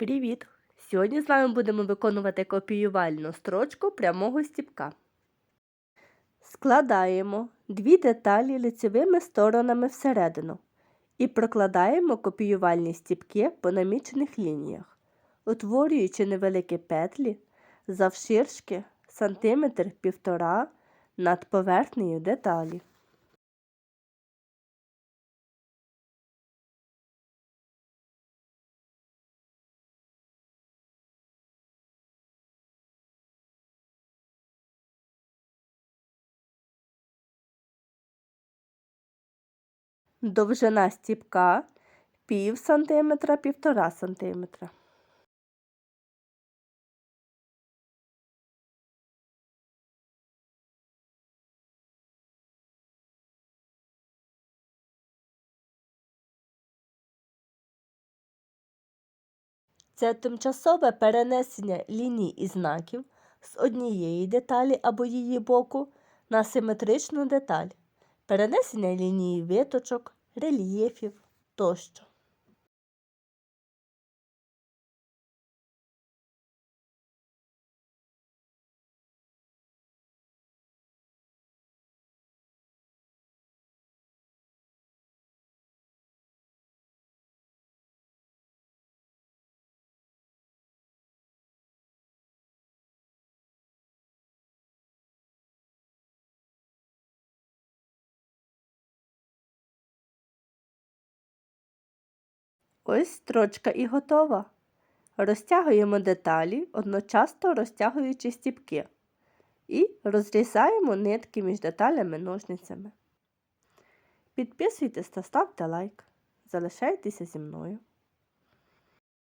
Привіт! Сьогодні з вами будемо виконувати копіювальну строчку прямого стіпка. Складаємо дві деталі лицевими сторонами всередину і прокладаємо копіювальні стіпки по намічених лініях, утворюючи невеликі петлі завширшки сантиметр півтора над поверхнею деталі. Довжина стіпка пів сантиметра півтора сантиметра. Це тимчасове перенесення ліній і знаків з однієї деталі або її боку на симетричну деталь, перенесення лінії виточок, рельєфів тощо. Ось строчка і готова. Розтягуємо деталі, одночасно розтягуючи стіпки. І розрізаємо нитки між деталями ножницями. Підписуйтесь та ставте лайк. Залишайтеся зі мною.